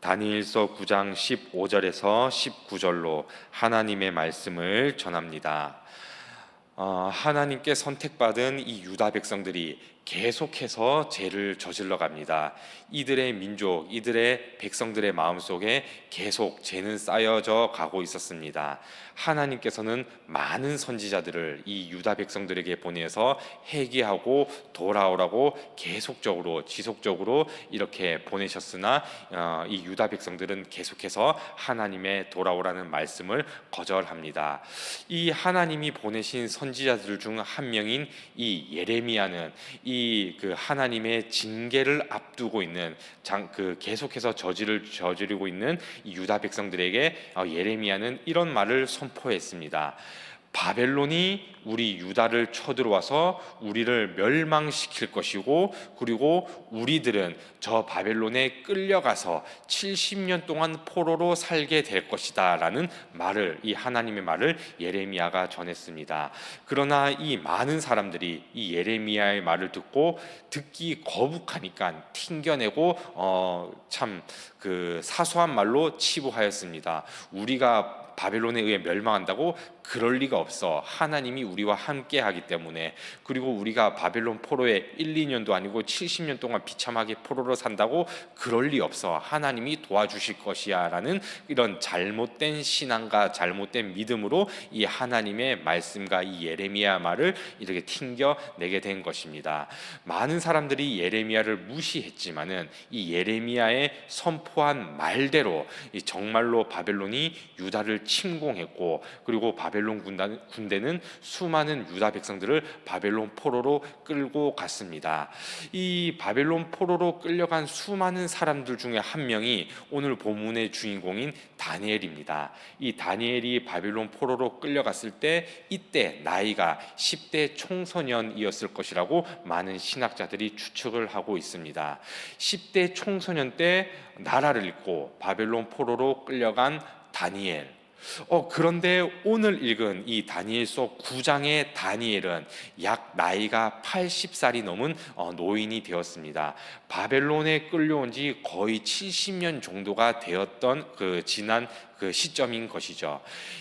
다니엘서 9장 15절에서 19절로 하나님의 말씀을 전합니다. 어, 하나님께 선택받은 이 유다 백성들이 계속해서 죄를 저질러 갑니다. 이들의 민족, 이들의 백성들의 마음속에 계속 죄는 쌓여져 가고 있었습니다. 하나님께서는 많은 선지자들을 이 유다 백성들에게 보내서 회개하고 돌아오라고 계속적으로 지속적으로 이렇게 보내셨으나 어, 이 유다 백성들은 계속해서 하나님의 돌아오라는 말씀을 거절합니다. 이 하나님이 보내신 선지자들 중 한 명인 이 예레미야는 이그 하나님의 징계를 앞두고 있는 장, 그 계속해서 저지를 저지르고 있는 이 유다 백성들에게 어, 예레미야는 이런 말을 선포했습니다. 바벨론이 우리 유다를 쳐들어와서 우리를 멸망시킬 것이고 그리고 우리들은 저 바벨론에 끌려가서 70년 동안 포로로 살게 될 것이다라는 말을 이 하나님의 말을 예레미야가 전했습니다. 그러나 이 많은 사람들이 이 예레미야의 말을 듣고 듣기 거북하니까 튕겨내고 어, 참 그 사소한 말로 치부하였습니다. 우리가 바벨론에 의해 멸망한다고 그럴 리가 없어. 하나님이 우리와 함께 하기 때문에 그리고 우리가 바벨론 포로에 1, 2년도 아니고 70년 동안 비참하게 포로로 산다고 그럴 리 없어. 하나님이 도와주실 것이야라는 이런 잘못된 신앙과 잘못된 믿음으로 이 하나님의 말씀과 이 예레미야 말을 이렇게 튕겨 내게 된 것입니다. 많은 사람들이 예레미야를 무시했지만은 이 예레미야의 선포한 말대로 이 정말로 바벨론이 유다를 침공했고 그리고 바벨론 군단, 군대는 수많은 유다 백성들을 바벨론 포로로 끌고 갔습니다. 이 바벨론 포로로 끌려간 수많은 사람들 중에 한 명이 오늘 본문의 주인공인 다니엘입니다. 이 다니엘이 바벨론 포로로 끌려갔을 때 이때 나이가 10대 총소년이었을 것이라고 많은 신학자들이 추측을 하고 있습니다. 10대 총소년 때 나라를 잃고 바벨론 포로로 끌려간 다니엘 어, 그런데 오늘 읽은 이 다니엘서 9장의 다니엘은 약 나이가 80살이 넘은 어, 노인이 되었습니다. 바벨론에 끌려온 지 거의 70년 정도가 되었던 그 지난 그 시점인 것이죠.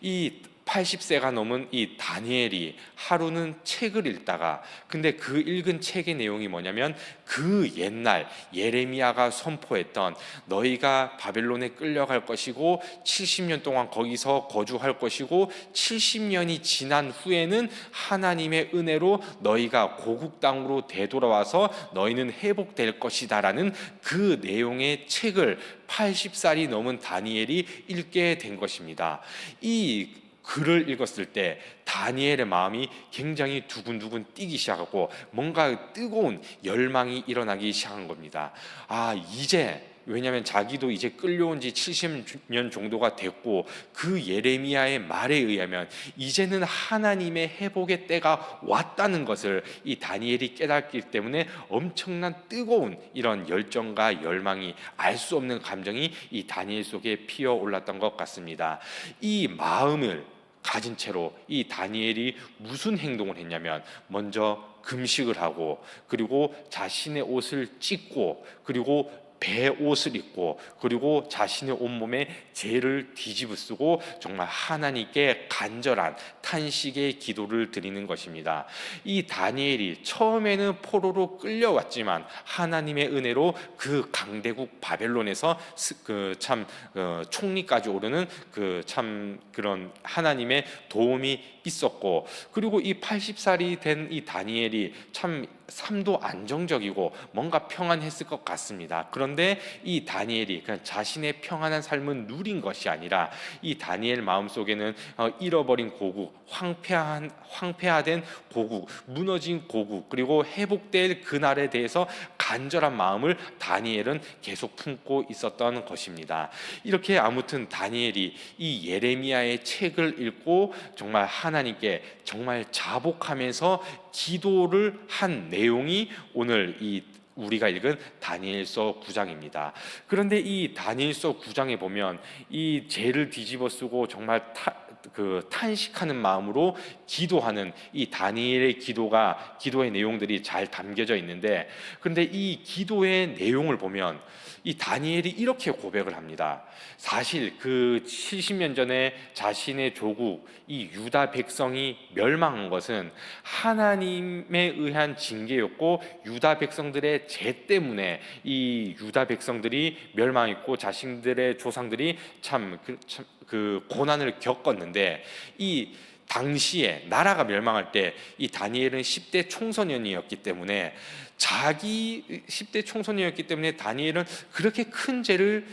이 80세가 넘은 이 다니엘이 하루는 책을 읽다가 근데 그 읽은 책의 내용이 뭐냐면 그 옛날 예레미야가 선포했던 너희가 바벨론에 끌려갈 것이고 70년 동안 거기서 거주할 것이고 70년이 지난 후에는 하나님의 은혜로 너희가 고국 땅으로 되돌아와서 너희는 회복될 것이다라는 그 내용의 책을 80살이 넘은 다니엘이 읽게 된 것입니다. 이 글을 읽었을 때 다니엘의 마음이 굉장히 두근두근 뛰기 시작하고 뭔가 뜨거운 열망이 일어나기 시작한 겁니다. 아, 이제 왜냐하면 자기도 이제 끌려온 지 70년 정도가 됐고 그 예레미야의 말에 의하면 이제는 하나님의 회복의 때가 왔다는 것을 이 다니엘이 깨닫기 때문에 엄청난 뜨거운 이런 열정과 열망이 알 수 없는 감정이 이 다니엘 속에 피어 올랐던 것 같습니다. 이 마음을 가진 채로 이 다니엘이 무슨 행동을 했냐면 먼저 금식을 하고 그리고 자신의 옷을 찢고 그리고 배 옷을 입고 그리고 자신의 온몸에 죄를 뒤집어 쓰고 정말 하나님께 간절한 탄식의 기도를 드리는 것입니다. 이 다니엘이 처음에는 포로로 끌려왔지만 하나님의 은혜로 그 강대국 바벨론에서 그참 어, 총리까지 오르는 그 참 그런 하나님의 도움이 있었고 그리고 이 80살이 된 이 다니엘이 참 삶도 안정적이고 뭔가 평안했을 것 같습니다. 그런데 이 다니엘이 그냥 자신의 평안한 삶은 누린 것이 아니라 이 다니엘 마음 속에는 어, 잃어버린 고국, 황폐한 황폐화된 고국, 무너진 고국, 그리고 회복될 그날에 대해서 간절한 마음을 다니엘은 계속 품고 있었던 것입니다. 이렇게 아무튼 다니엘이 이 예레미야의 책을 읽고 정말 하나님께 정말 자복하면서 기도를 한 내용이 오늘 이 우리가 읽은 다니엘서 9장입니다. 그런데 이 다니엘서 9장에 보면 이 죄를 뒤집어 쓰고 정말 타, 그 탄식하는 마음으로 기도하는 이 다니엘의 기도가 기도의 내용들이 잘 담겨져 있는데 그런데 이 기도의 내용을 보면 이 다니엘이 이렇게 고백을 합니다. 사실 그 70년 전에 자신의 조국 이 유다 백성이 멸망한 것은 하나님에 의한 징계였고 유다 백성들의 죄 때문에 이 유다 백성들이 멸망했고 자신들의 조상들이 참 그 참 그 고난을 겪었는데 이 당시에 나라가 멸망할 때 이 다니엘은 10대 총소년이었기 때문에 자기 10대 총소년이었기 때문에 다니엘은 그렇게 큰 죄를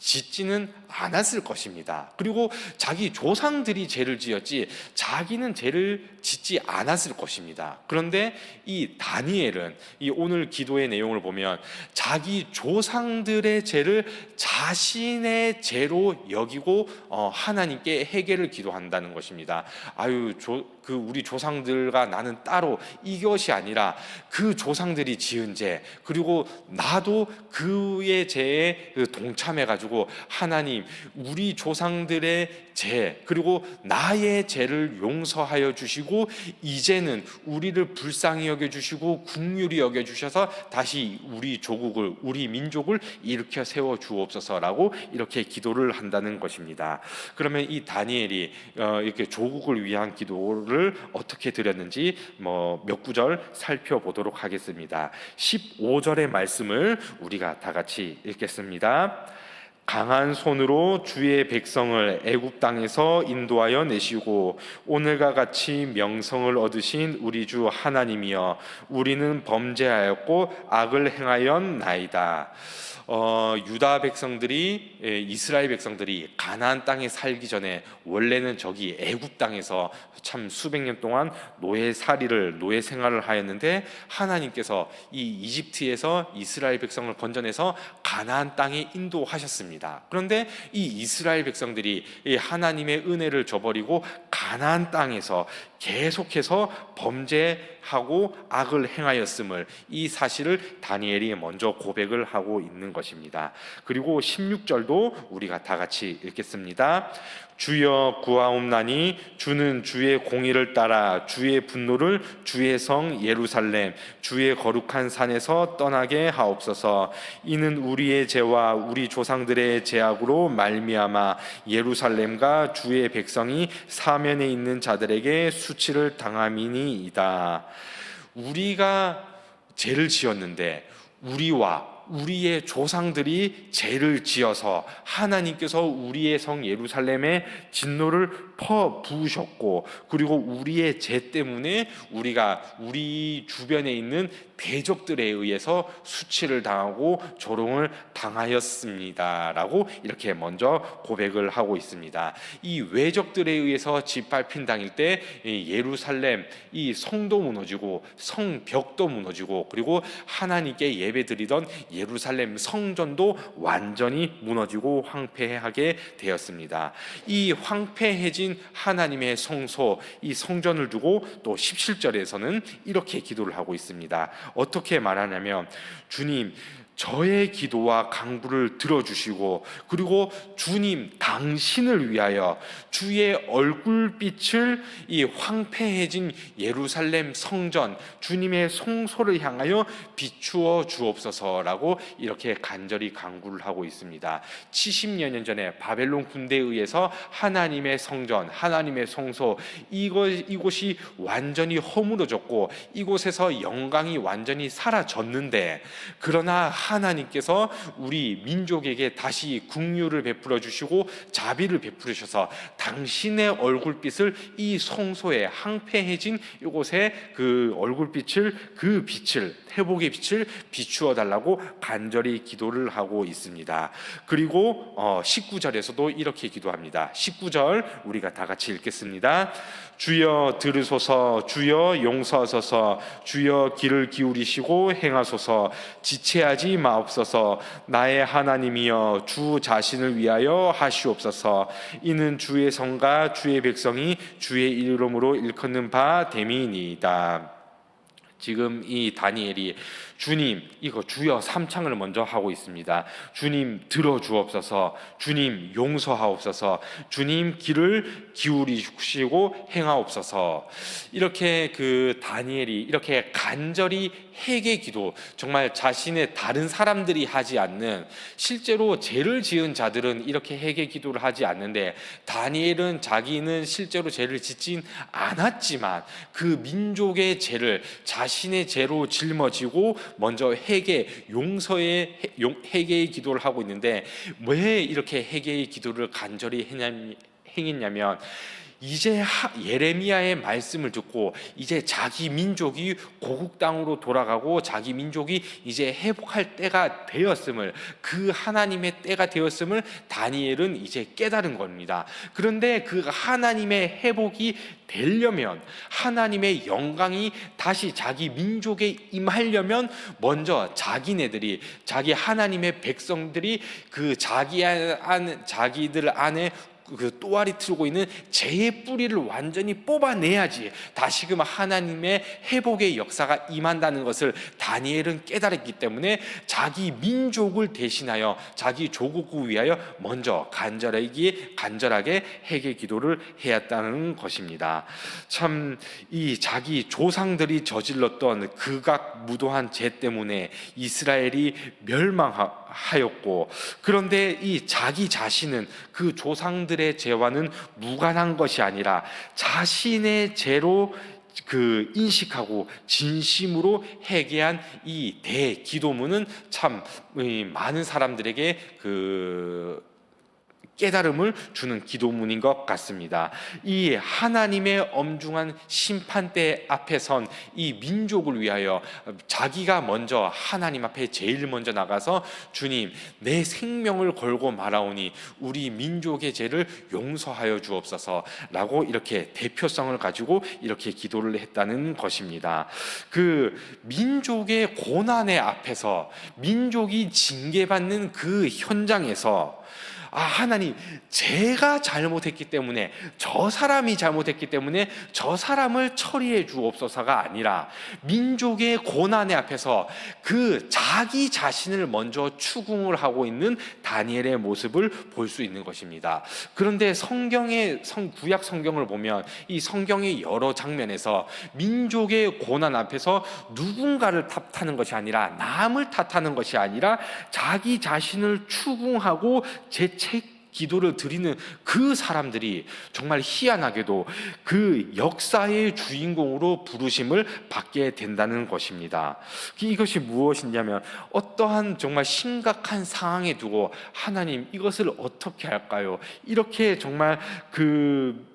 짓지는 않았을 것입니다. 그리고 자기 조상들이 죄를 지었지 자기는 죄를 짓지 않았을 것입니다. 그런데 이 다니엘은 이 오늘 기도의 내용을 보면 자기 조상들의 죄를 자신의 죄로 여기고 어, 하나님께 해결을 기도한다는 것입니다. 아유 조, 그 우리 조상들과 나는 따로 이것이 아니라 그 조상들이 지은 죄 그리고 나도 그의 죄에 그 동참해 가지고 하나님 우리 조상들의 죄 그리고 나의 죄를 용서하여 주시고 이제는 우리를 불쌍히 여겨 주시고 국률이 여겨 주셔서 다시 우리 조국을 우리 민족을 일으켜 세워 주옵소서라고 이렇게 기도를 한다는 것입니다. 그러면 이 다니엘이 어, 이렇게 조국을 위한 기도를 어떻게 드렸는지 뭐 몇 구절 살펴보도록 하겠습니다. 15절의 말씀을 우리가 다 같이 읽겠습니다. 강한 손으로 주의 백성을 애굽 땅에서 인도하여 내시고 오늘과 같이 명성을 얻으신 우리 주 하나님이여 우리는 범죄하였고 악을 행하였나이다. 어, 유다 백성들이 예, 이스라엘 백성들이 가나안 땅에 살기 전에 원래는 저기 애굽 땅에서 참 수백 년 동안 노예 살이를 노예 생활을 하였는데 하나님께서 이 이집트에서 이스라엘 백성을 건져내서 가나안 땅에 인도하셨습니다. 그런데 이 이스라엘 백성들이 이 하나님의 은혜를 저버리고 가나안 땅에서 계속해서 범죄하고 악을 행하였음을 이 사실을 다니엘이 먼저 고백을 하고 있는 것입니다. 그리고 16절도 우리가 다 같이 읽겠습니다. 주여 구하옵나니 주는 주의 공의를 따라 주의 분노를 주의 성 예루살렘 주의 거룩한 산에서 떠나게 하옵소서. 이는 우리의 죄와 우리 조상들의 죄악으로 말미암아 예루살렘과 주의 백성이 사면에 있는 자들에게 수치를 당함이니이다. 우리가 죄를 지었는데 우리와 우리의 조상들이 죄를 지어서 하나님께서 우리의 성 예루살렘에 진노를 퍼 부으셨고 그리고 우리의 죄 때문에 우리가 우리 주변에 있는 대적들에 의해서 수치를 당하고 조롱을 당하였습니다라고 이렇게 먼저 고백을 하고 있습니다. 이 외적들에 의해서 짓밟힌 당일 때 예루살렘 이 성도 무너지고 성벽도 무너지고 그리고 하나님께 예배드리던 예루살렘 성전도 완전히 무너지고 황폐하게 되었습니다. 이 황폐해진 하나님의 성소 이 성전을 두고 또 17절에서는 이렇게 기도를 하고 있습니다. 어떻게 말하냐면 주님 저의 기도와 강구를 들어주시고 그리고 주님 당신을 위하여 주의 얼굴빛을 이 황폐해진 예루살렘 성전 주님의 성소를 향하여 비추어 주옵소서라고 이렇게 간절히 강구를 하고 있습니다. 70여 년 전에 바벨론 군대에 의해서 하나님의 성전, 하나님의 성소 이곳 이곳이 완전히 허물어졌고 이곳에서 영광이 완전히 사라졌는데 그러나 하나님께서 우리 민족에게 다시 국류를 베풀어 주시고 자비를 베풀으셔서 당신의 얼굴빛을 이 성소에 항폐해진 이곳에 그 얼굴빛을 그 빛을 회복의 빛을 비추어 달라고 간절히 기도를 하고 있습니다. 그리고 19절에서도 이렇게 기도합니다. 19절 우리가 다 같이 읽겠습니다. 주여 들으소서 주여 용서하소서 주여 귀를 기울이시고 행하소서 지체하지 마옵소서 나의 하나님이여 주 자신을 위하여 하시 옵소서 이는 주의 성과 주의 백성이 주의 이름으로 일컫는 바 됨이니이다. 지금 이 다니엘이 주님 이거 주여 삼창을 먼저 하고 있습니다. 주님 들어 주옵소서. 주님 용서하옵소서. 주님 길을 기울이시고 행하옵소서. 이렇게 그 다니엘이 이렇게 간절히 회개 기도 정말 자신의 다른 사람들이 하지 않는 실제로 죄를 지은 자들은 이렇게 회개 기도를 하지 않는데 다니엘은 자기는 실제로 죄를 짓진 않았지만 그 민족의 죄를 자신의 죄로 짊어지고 먼저 회개 용서의 회개의 기도를 하고 있는데 왜 이렇게 회개의 기도를 간절히 했냐- 행했냐면 이제 하- 예레미야의 말씀을 듣고 이제 자기 민족이 고국 땅으로 돌아가고 자기 민족이 이제 회복할 때가 되었음을 그 하나님의 때가 되었음을 다니엘은 이제 깨달은 겁니다. 그런데 그 하나님의 회복이 되려면 하나님의 영광이 다시 자기 민족에 임하려면 먼저 자기네들이 자기 하나님의 백성들이 그 자기 안 자기들 안에 그 또아리 틀고 있는 죄의 뿌리를 완전히 뽑아내야지 다시금 하나님의 회복의 역사가 임한다는 것을 다니엘은 깨달았기 때문에 자기 민족을 대신하여 자기 조국을 위하여 먼저 간절하게 간절하게 회개 기도를 해야했다는 것입니다. 참 이 자기 조상들이 저질렀던 극악 무도한 죄 때문에 이스라엘이 멸망하 였고 그런데 이 자기 자신은 그 조상들의 죄와는 무관한 것이 아니라 자신의 죄로 그 인식하고 진심으로 회개한 이 대기도문은 참이 많은 사람들에게 그 깨달음을 주는 기도문인 것 같습니다. 이 하나님의 엄중한 심판대 앞에 선 이 민족을 위하여 자기가 먼저 하나님 앞에 제일 먼저 나가서 주님 내 생명을 걸고 말하오니 우리 민족의 죄를 용서하여 주옵소서라고 이렇게 대표성을 가지고 이렇게 기도를 했다는 것입니다. 그 민족의 고난의 앞에서 민족이 징계받는 그 현장에서 아, 하나님, 제가 잘못했기 때문에, 저 사람이 잘못했기 때문에 저 사람을 처리해 주옵소서가 아니라, 민족의 고난의 앞에서 그 자기 자신을 먼저 추궁을 하고 있는 다니엘의 모습을 볼 수 있는 것입니다. 그런데 성경의 성, 구약 성경을 보면 이 성경의 여러 장면에서 민족의 고난 앞에서 누군가를 탓하는 것이 아니라 남을 탓하는 것이 아니라 자기 자신을 추궁하고 재책 기도를 드리는 그 사람들이 정말 희한하게도 그 역사의 주인공으로 부르심을 받게 된다는 것입니다. 이것이 무엇이냐면 어떠한 정말 심각한 상황에 두고 하나님 이것을 어떻게 할까요? 이렇게 정말 그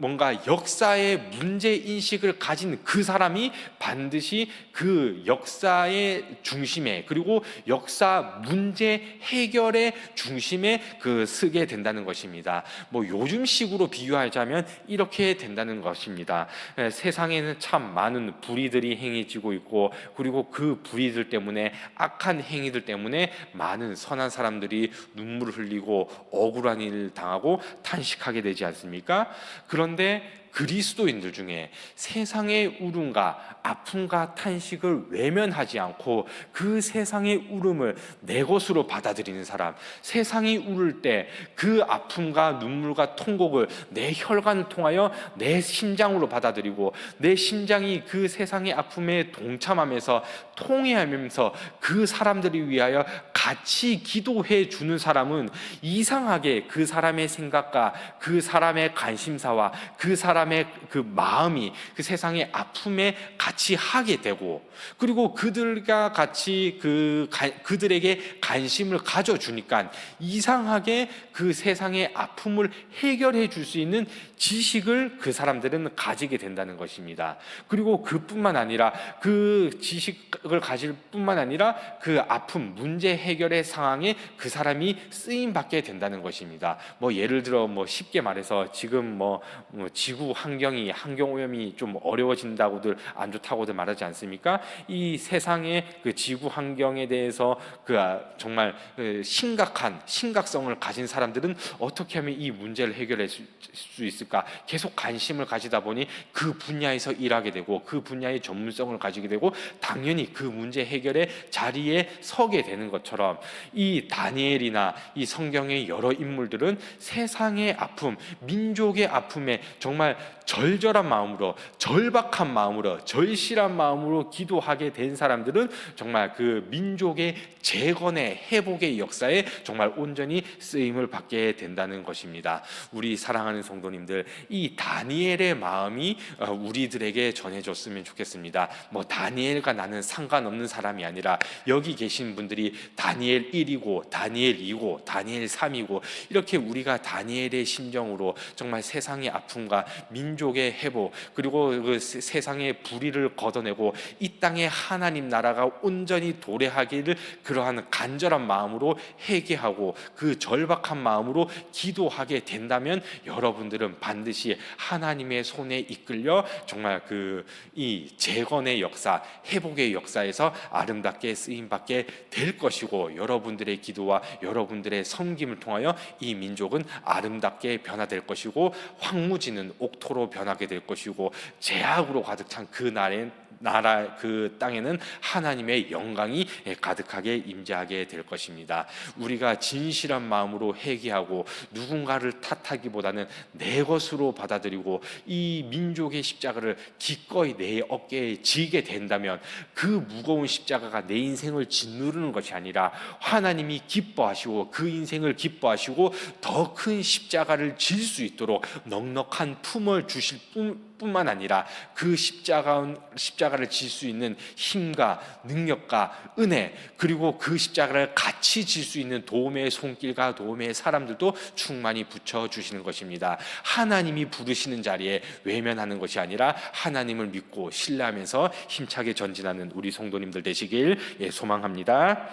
뭔가 역사의 문제 인식을 가진 그 사람이 반드시 그 역사의 중심에 그리고 역사 문제 해결의 중심에 그 서게 된다는 것입니다. 뭐 요즘식으로 비유하자면 이렇게 된다는 것입니다. 에, 세상에는 참 많은 불의들이 행해지고 있고 그리고 그 불의들 때문에 악한 행위들 때문에 많은 선한 사람들이 눈물을 흘리고 억울한 일을 당하고 탄식하게 되지 않습니까? 그런 데 그리스도인들 중에 세상의 울음과 아픔과 탄식을 외면하지 않고 그 세상의 울음을 내 것으로 받아들이는 사람, 세상이 울을 때 그 아픔과 눈물과 통곡을 내 혈관을 통하여 내 심장으로 받아들이고 내 심장이 그 세상의 아픔에 동참하면서 통해하면서 그 사람들을 위하여 같이 기도해 주는 사람은 이상하게 그 사람의 생각과 그 사람의 관심사와 그 사람 의 그 마음이 그 세상의 아픔에 같이 하게 되고 그리고 그들과 같이 그 가- 그들에게 관심을 가져 주니까 이상하게 그 세상의 아픔을 해결해 줄 수 있는 지식을 그 사람들은 가지게 된다는 것입니다. 그리고 그뿐만 아니라 그 지식을 가질 뿐만 아니라 그 아픔 문제 해결의 상황에 그 사람이 쓰임 받게 된다는 것입니다. 뭐 예를 들어 뭐 쉽게 말해서 지금 뭐, 뭐 환경이 환경 오염이 좀 어려워진다고들 안 좋다고들 말하지 않습니까? 이 세상의 그 지구 환경에 대해서 그 아, 정말 그 심각한 심각성을 가진 사람들은 어떻게 하면 이 문제를 해결할 수, 수 있을까? 계속 관심을 가지다 보니 그 분야에서 일하게 되고 그 분야의 전문성을 가지게 되고 당연히 그 문제 해결의 자리에 서게 되는 것처럼 이 다니엘이나 이 성경의 여러 인물들은 세상의 아픔, 민족의 아픔에 정말 절절한 마음으로 절박한 마음으로 절실한 마음으로 기도하게 된 사람들은 정말 그 민족의 재건의 회복의 역사에 정말 온전히 쓰임을 받게 된다는 것입니다. 우리 사랑하는 성도님들 이 다니엘의 마음이 어, 우리들에게 전해졌으면 좋겠습니다. 뭐 다니엘과 나는 상관없는 사람이 아니라 여기 계신 분들이 다니엘 1이고 다니엘 2고 다니엘 3이고 이렇게 우리가 다니엘의 심정으로 정말 세상의 아픔과 민족의 회복 그리고 그 세- 세상의 불의를 걷어내고 이 땅에 하나님 나라가 온전히 도래하기를 그러한 간절한 마음으로 회개하고 그 절박한 마음으로 기도하게 된다면 여러분들은 반드시 하나님의 손에 이끌려 정말 그 이 재건의 역사, 회복의 역사에서 아름답게 쓰임 받게 될 것이고 여러분들의 기도와 여러분들의 섬김을 통하여 이 민족은 아름답게 변화될 것이고 황무지는 옥 토로 변하게 될 것이고 제약으로 가득 찬 그 날엔 나라 그 땅에는 하나님의 영광이 가득하게 임재하게 될 것입니다. 우리가 진실한 마음으로 회개하고 누군가를 탓하기보다는 내 것으로 받아들이고 이 민족의 십자가를 기꺼이 내 어깨에 지게 된다면 그 무거운 십자가가 내 인생을 짓누르는 것이 아니라 하나님이 기뻐하시고 그 인생을 기뻐하시고 더 큰 십자가를 질 수 있도록 넉넉한 품을 주실 뿐 뿐만 아니라 그 십자가 십자가를 질 수 있는 힘과 능력과 은혜 그리고 그 십자가를 같이 질 수 있는 도움의 손길과 도움의 사람들도 충만히 붙여 주시는 것입니다. 하나님이 부르시는 자리에 외면하는 것이 아니라 하나님을 믿고 신뢰하면서 힘차게 전진하는 우리 성도님들 되시길 예, 소망합니다.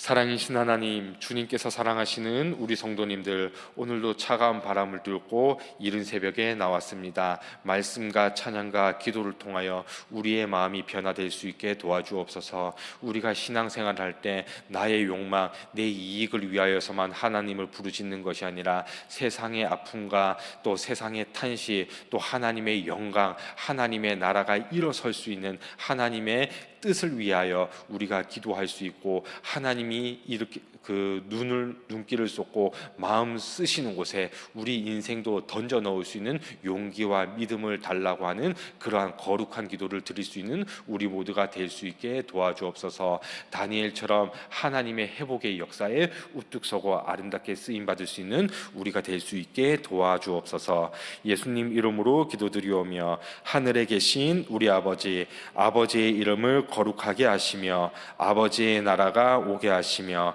사랑이신 하나님, 주님께서 사랑하시는 우리 성도님들, 오늘도 차가운 바람을 뚫고 이른 새벽에 나왔습니다. 말씀과 찬양과 기도를 통하여 우리의 마음이 변화될 수 있게 도와주옵소서. 우리가 신앙생활을 할때 나의 욕망, 내 이익을 위하여서만 하나님을 부르짖는 것이 아니라 세상의 아픔과 또 세상의 탄식, 또 하나님의 영광, 하나님의 나라가 일어설 수 있는 하나님의 뜻을 위하여 우리가 기도할 수 있고 하나님이 이렇게 그 눈을 눈길을 쏟고 마음 쓰시는 곳에 우리 인생도 던져 넣을 수 있는 용기와 믿음을 달라고 하는 그러한 거룩한 기도를 드릴 수 있는 우리 모두가 될 수 있게 도와주옵소서. 다니엘처럼 하나님의 회복의 역사에 우뚝 서고 아름답게 쓰임 받을 수 있는 우리가 될 수 있게 도와주옵소서. 예수님 이름으로 기도드리오며 하늘에 계신 우리 아버지 아버지의 이름을 거룩하게 하시며 아버지의 나라가 오게 하시며